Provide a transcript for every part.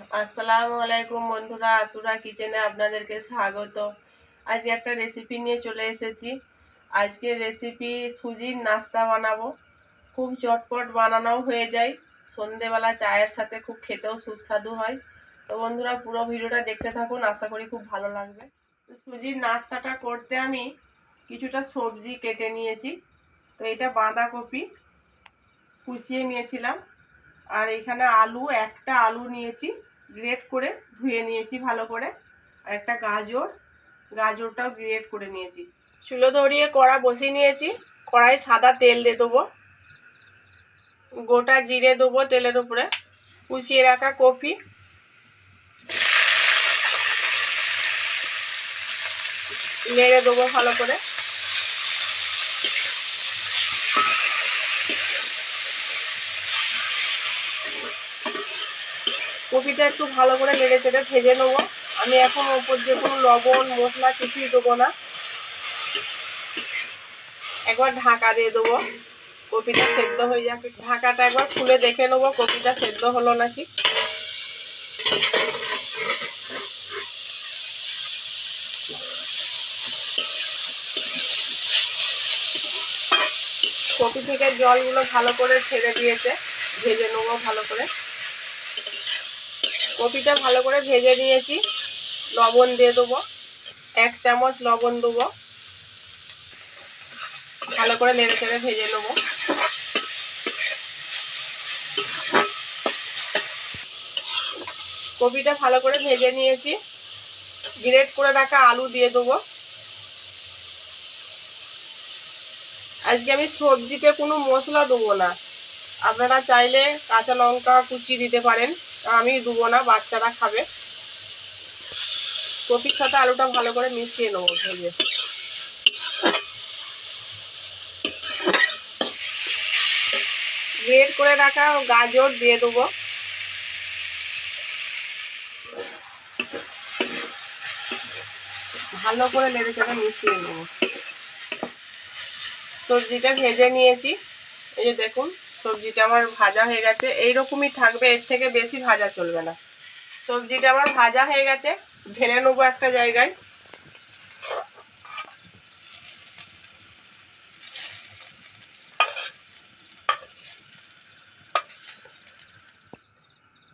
আসসালামু আলাইকুম বন্ধুরা আসুরা কিচেনে আপনাদেরকে স্বাগত আজকে একটা রেসিপি নিয়ে চলে এসেছি। আজকে রেসিপি সুজির নাস্তা বানাবো। খুব চটপট বানানোও হয়ে যায়। সন্ধেবেলা চায়ের সাথে খুব খেতেও সুস্বাদু হয়। তো বন্ধুরা, পুরো ভিডিওটা দেখতে থাকুন, আশা করি খুব ভালো লাগবে। সুজির নাস্তাটা করতে আমি কিছুটা সবজি কেটে নিয়েছি। তো এটা বাঁধাকপি কুচিয়ে নিয়েছিলাম। আর এখানে আলু, একটা আলু নিয়েছি। গ্রেট করে ধুয়ে নিয়েছি ভালো করে। আর একটা গাজর, গাজরটাও গ্রেট করে নিয়েছি। চুলো ধরিয়ে কড়া বসিয়ে নিয়েছি কড়াই সাদা তেল দিয়ে দেবো। গোটা জিরে দেবো তেলের উপরে। কুচিয়ে রাখা কপি নেড়ে দেবো ভালো করে। কপিটা একটু ভালো করে নেড়ে চেড়ে ভেজে নেব। আমি এখন ওপর দিয়ে কোনো লবণ, মশলা কিছুই দেবো না। একবার ঢাকা দিয়ে দেবো। কপিটা সেদ্ধ হয়ে যাবে ঢাকাটা একবার খুলে দেখে নেব কপিটা সেদ্ধ হলো নাকি। কপি থেকে জলগুলো ভালো করে ছেড়ে দিয়েছে। ভেজে নেব ভালো করে। কপিটা ভালো করে ভেজে নিয়েছি। লবণ দিয়ে দেবো। এক চামচ লবণ দেবো। ভালো করে নেড়ে চেড়ে ভেজে নেব। কপিটা ভালো করে ভেজে নিয়েছি। গ্রেট করে রাখা আলু দিয়ে দেবো। আজকে আমি সবজিতে কোনো মশলা দেবো না। আপনারা চাইলে কাঁচা লঙ্কা কুচি দিতে পারেন। আমি দেবো না, বাচ্চারা খাবে। কপির সাথে আলুটা ভালো করে মিশিয়ে নেব, ভেজে। গ্রেট করে রাখা গাজর দিয়ে দেবো। ভালো করে নেড়ে চেড়ে মিশিয়ে নেব। সবজিটা ভেজে নিয়েছি। এই যে দেখুন সবজিটা আমার ভাজা হয়ে গেছে। এইরকমই থাকবে, এর থেকে বেশি ভাজা চলবে না। সবজিটা আমার ভাজা হয়ে গেছে, ঢেলে নেব একটা জায়গায়।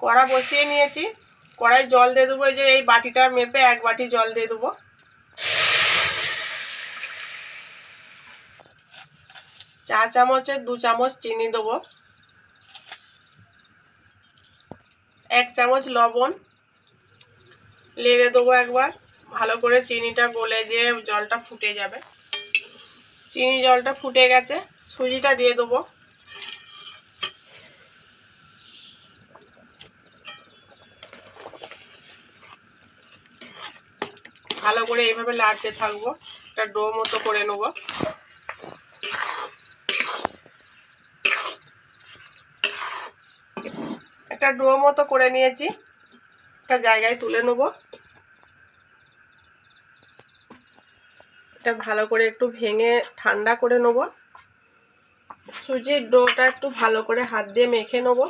কড়া বসিয়ে নিয়েছি। কড়াই জল দিয়ে দেবো, এই যে এই বাটিটার মেপে এক বাটি জল দিয়ে দেবো। চা চামচের দু চামচ চিনি দেবো। এক চামচ লবণ। লেড়ে দেবো একবার। ভালো করে চিনিটা গলে যে জলটা ফুটে যাবে। চিনি জলটা ফুটে গেছে, সুজিটা দিয়ে দেবো। ভালো করে এইভাবে লাড়তে থাকব। একটা ডো মতো করে নেব। একটা ডো মতো করে নিয়েছি। একটা জায়গায় তুলে নেব। এটা ভালো করে একটু ভেঙে ঠান্ডা করে নেব। সুজির ডোটা একটু ভালো করে হাত দিয়ে মেখে নেব।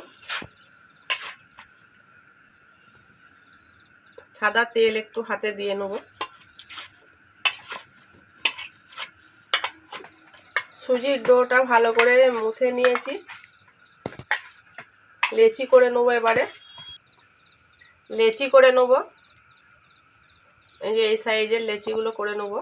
সাদা তেল একটু হাতে দিয়ে নেব। সুজির ডোটা ভালো করে মুথে নিয়েছি। লেচি করে নেব এবারে। লেচি করে নেব। এই যে এই সাইজের লেচিগুলো করে নেব।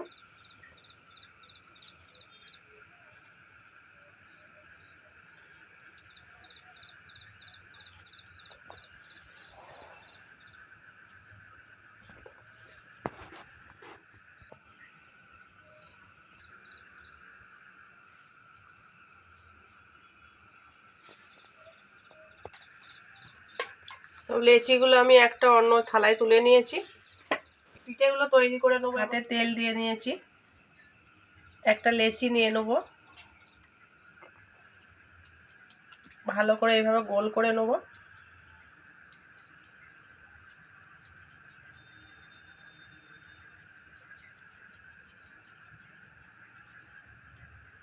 লেচিগুলো আমি একটা অন্য থালায় তুলে নিয়েছি। পিঠেগুলো তৈরি করে নেব হাতে তেল দিয়ে নিয়েছি। একটা লেচি নিয়ে নেব। ভালো করে এইভাবে গোল করে নেব।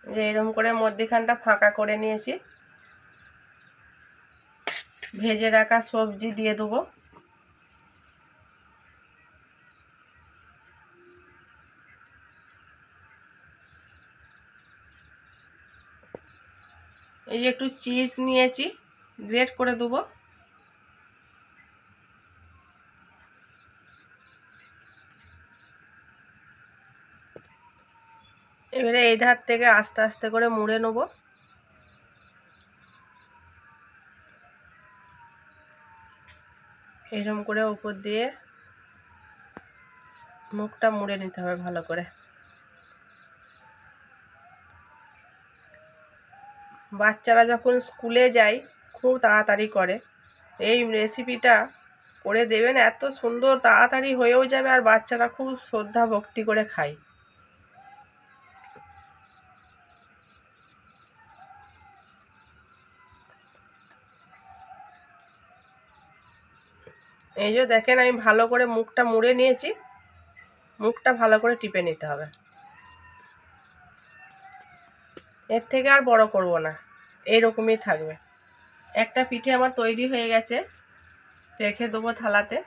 যে এরকম করে মধ্যিখানটা ফাঁকা করে নিয়েছি। ভেজে রাখা সবজি দিয়ে দেবো। এই যে একটু চিজ নিয়েছি, গ্রেট করে দেবো। এবারে এই ধার থেকে আস্তে আস্তে করে মুড়ে নেব। এরকম করে উপর দিয়ে মুখটা মুড়ে নিতে হবে ভালো করে। বাচ্চারা যখন স্কুলে যায়, খুব তাড়াতাড়ি করে। এই রেসিপিটা করে দেবেন, এত সুন্দর তাড়াতাড়ি হয়েও যাবে আর বাচ্চারা খুব শ্রদ্ধা ভক্তি করে খায়। এই যে দেখেন, আমি ভালো করে মুখটা মুড়ে নিয়েছি। মুখটা ভালো করে টিপে নিতে হবে। এর থেকে আর বড় করব না। এইরকমই থাকবে। একটা পিঠে আমার তৈরি হয়ে গেছে। রেখে দেবো থালাতে।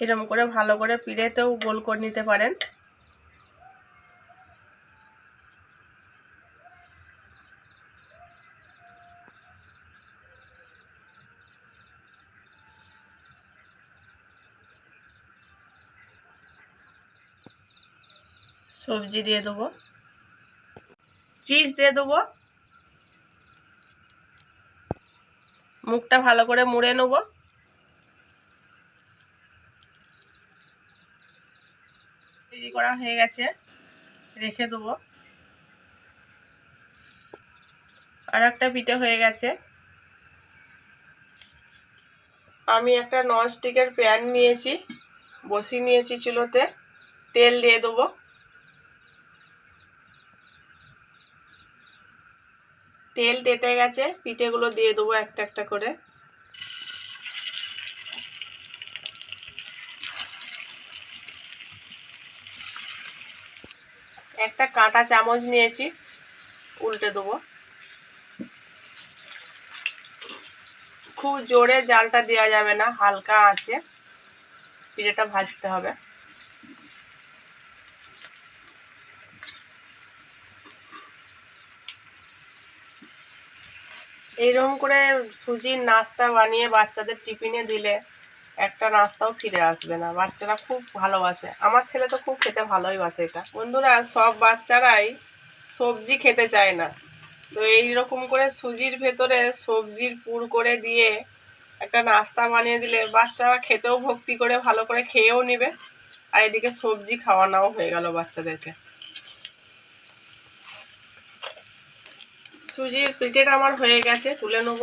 এরকম করে ভালো করে পিড়েতেও গোল করে নিতে পারেন। সবজি দিয়ে দেবো। চিজ দিয়ে দেবো। মুখটা ভালো করে মুড়ে নেব। তৈরি করা হয়ে গেছে। রেখে দেবো। আর একটা পিঠে হয়ে গেছে। আমি একটা ননস্টিকের প্যান নিয়েছি, বসিয়ে নিয়েছি চুলোতে। তেল দিয়ে দেবো। তেল তেতে গেছে, পিঠেগুলো দিয়ে দেবো একটা একটা করে। একটা কাঁটা চামচ নিয়েছি, উল্টে দেবো। খুব জোরে জালটা দেওয়া যাবে না, হালকা আছে, পিঠেটা ভাজতে হবে। এইরকম করে সুজির নাস্তা বানিয়ে বাচ্চাদের টিফিনে দিলে একটা নাস্তাও ফিরে আসবে না। বাচ্চারা খুব ভালোবাসে। আমার ছেলে তো খুব খেতে ভালোই বাসে এটা। বন্ধুরা, সব বাচ্চারাই সবজি খেতে চায় না। তো এই রকম করে সুজির ভেতরে সবজির পুর করে দিয়ে একটা নাস্তা বানিয়ে দিলে বাচ্চারা খেতেও ভক্তি করে, ভালো করে খেয়েও নেবে। আর এদিকে সবজি খাওয়ানোও হয়ে গেল বাচ্চাদেরকে। সুজির পিঠেটা আমার হয়ে গেছে, তুলে নেব।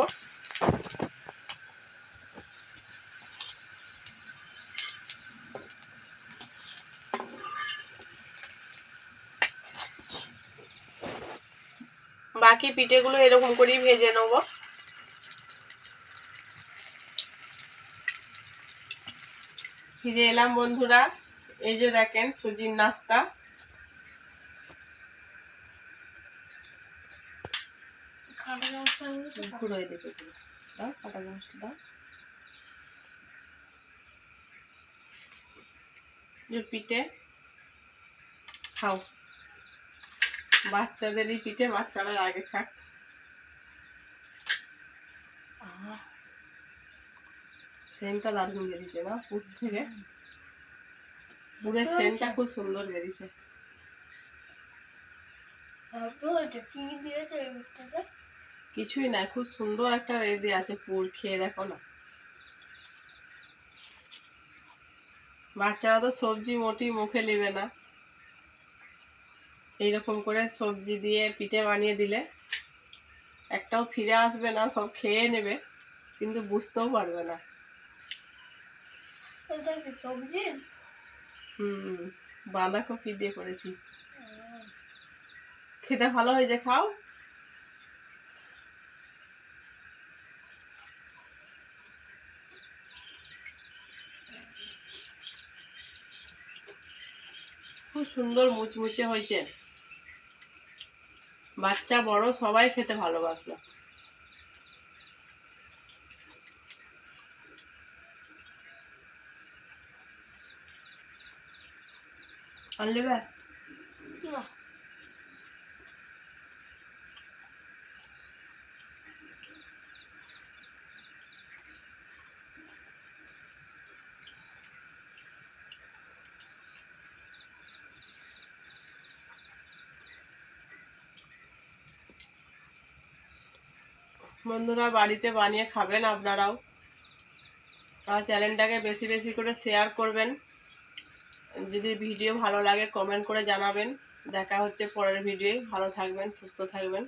বাকি পিঠেগুলো এরকম করেই ভেজে নেব। ফিরে এলাম বন্ধুরা, এই যে দেখেন সুজির নাস্তা। ঘুরো এদিকে ঘুরো দাও কাটা চামচটা দাও পিঠে খাও। বাচ্চাদেরই পিঠে বাচ্চারা আগে খাক। সেন্টটা দারুণ বেরিয়েছে না, পুর থেকে? পুরের সেন্টটা খুব সুন্দর বেরিয়েছে। কি দিয়েছে কিছুই না খুব সুন্দর একটা রেডি আছে পুর খেয়ে দেখো না। বাচ্চারা তো সবজি মোটি মুখে নেবে না। এইরকম করে সবজি দিয়ে পিঠে বানিয়ে দিলে একটাও ফিরে আসবে না সব খেয়ে নেবে কিন্তু বুঝতেও পারবে না। সবজি? হুম বাঁধাকপি দিয়ে করেছি। খেতে ভালো হয়েছে খাও। খুব সুন্দর মুচমুচে হয়েছে। বাচ্চা বড় সবাই খেতে ভালোবাসলো। আনলে বন্ধুরা বাড়িতে বানিয়ে খাবেন আপনারাও। আর চ্যানেলটাকে বেশি বেশি করে শেয়ার করবেন। যদি ভিডিও ভালো লাগে কমেন্ট করে জানাবেন। দেখা হচ্ছে পরের ভিডিও ভালো থাকবেন, সুস্থ থাকবেন।